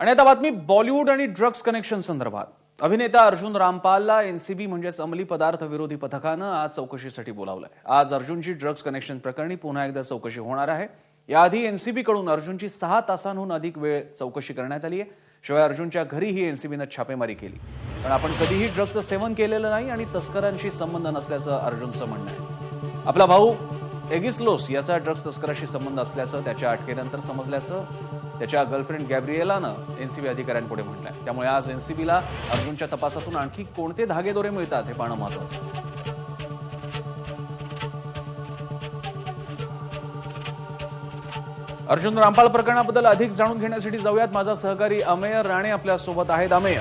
आणि आता बातमी बॉलिवूड आणि ड्रग्ज कनेक्शन संदर्भात. अभिनेता अर्जुन रामपालला एनसीबी म्हणजेच अंमली पदार्थ विरोधी पथकानं आज चौकशीसाठी बोलावलंय. आज अर्जुनची ड्रग्ज कनेक्शन प्रकरणी पुन्हा एकदा चौकशी होणार आहे. याआधी एनसीबी कडून अर्जुनची सहा तासांहून अधिक वेळ चौकशी करण्यात आली आहे शिवाय अर्जुनच्या घरीही एनसीबीनं छापेमारी केली. पण आपण कधीही ड्रग्जचं सेवन केलेलं नाही आणि तस्करांशी संबंध नसल्याचं अर्जुनचं म्हणणं आहे. आपला भाऊ एगिस्लोस याचा ड्रग्ज तस्कराशी संबंध असल्याचं त्याच्या अटकेनंतर समजल्याचं त्याच्या गर्लफ्रेंड गॅब्रिएलानं एनसीबी अधिकाऱ्यांपुढे म्हटलंय. त्यामुळे आज एनसीबीला अर्जुनच्या तपासातून आणखी कोणते धागेदोरे मिळतात हे पाहणं महत्वाचं अर्जुन रामपाल प्रकरणाबद्दल अधिक जाणून घेण्यासाठी जाऊयात. माझा सहकारी अमेय राणे आपल्यासोबत आहेत. अमेय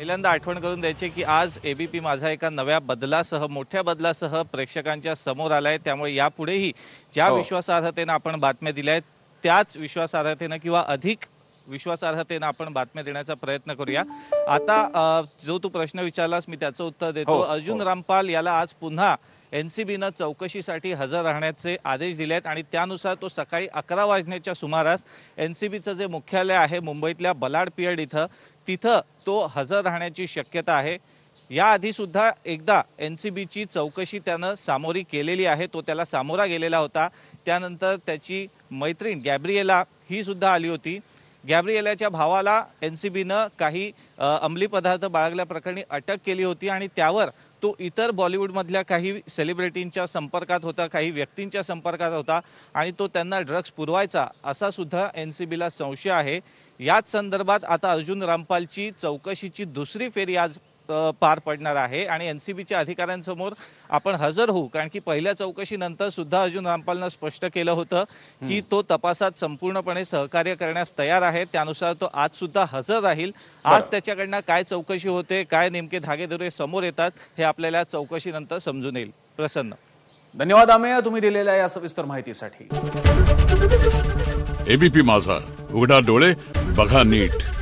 पहिल्यांदा आठवण करून द्यायची की आज एबीपी माझा एका नव्या बदलासह मोठ्या बदलासह प्रेक्षकांच्या समोर आलाय त्यामुळे यापुढेही ज्या हो. विश्वासार्हतेनं आपण बातम्या दिल्या आहेत त्याच विश्वासार्हतेनं किंवा अधिक विश्वासार्हतेनं आपण बातम्या देण्याचा प्रयत्न करूया. आता जो तू प्रश्न विचारलास मी त्याचं उत्तर देतो. हो, अर्जुन हो. रामपाल याला आज पुन्हा एनसीबीनं चौकशीसाठी हजर राहण्याचे आदेश दिले आहेत आणि त्यानुसार तो सकाळी अकरा वाजण्याच्या सुमारास एनसीबीचं जे मुख्यालय आहे मुंबईतल्या बलाड पियड इथं तिथं तो हजर राहण्याची शक्यता आहे. याआधी सुद्धा एकदा एनसीबीची चौकशी त्यानं सामोरी केलेली आहे. तो त्याला सामोरा गेलेला होता. त्यानंतर त्याची मैत्रीण गॅब्रिएला ही सुद्धा आली होती. गॅब्रिएलाच्या भावाला एनसीबीनं काही अंमली पदार्थ बाळगल्याप्रकरणी अटक केली होती आणि त्यावर तो इतर बॉलिवूडमधल्या काही सेलिब्रिटींच्या संपर्कात होता काही व्यक्तींच्या संपर्कात होता आणि तो त्यांना ड्रग्ज पुरवायचा असा सुद्धा एनसीबीला संशय आहे. याच संदर्भात आता अर्जुन रामपालची चौकशीची दुसरी फेरी आज पार पडणार आहे आणि एनसीबीच्या अधिकाऱ्यांसमोर आपण हजर होऊ. कारण की पहिल्या चौकशीनंतर सुद्धा अर्जुन रामपालनं स्पष्ट केलं होतं की तो तपासात संपूर्णपणे सहकार्य करण्यास तयार आहे. त्यानुसार तो आज सुद्धा हजर राहील. आज. त्याच्याकडनं काय चौकशी होते काय नेमके धागेदोरे समोर येतात हे आपल्याला चौकशीनंतर समजून येईल. प्रसन्न. धन्यवाद अमेय तुम्ही दिलेल्या या सविस्तर माहितीसाठी. एबीपी माझा. उघडा डोळे बघा नीट.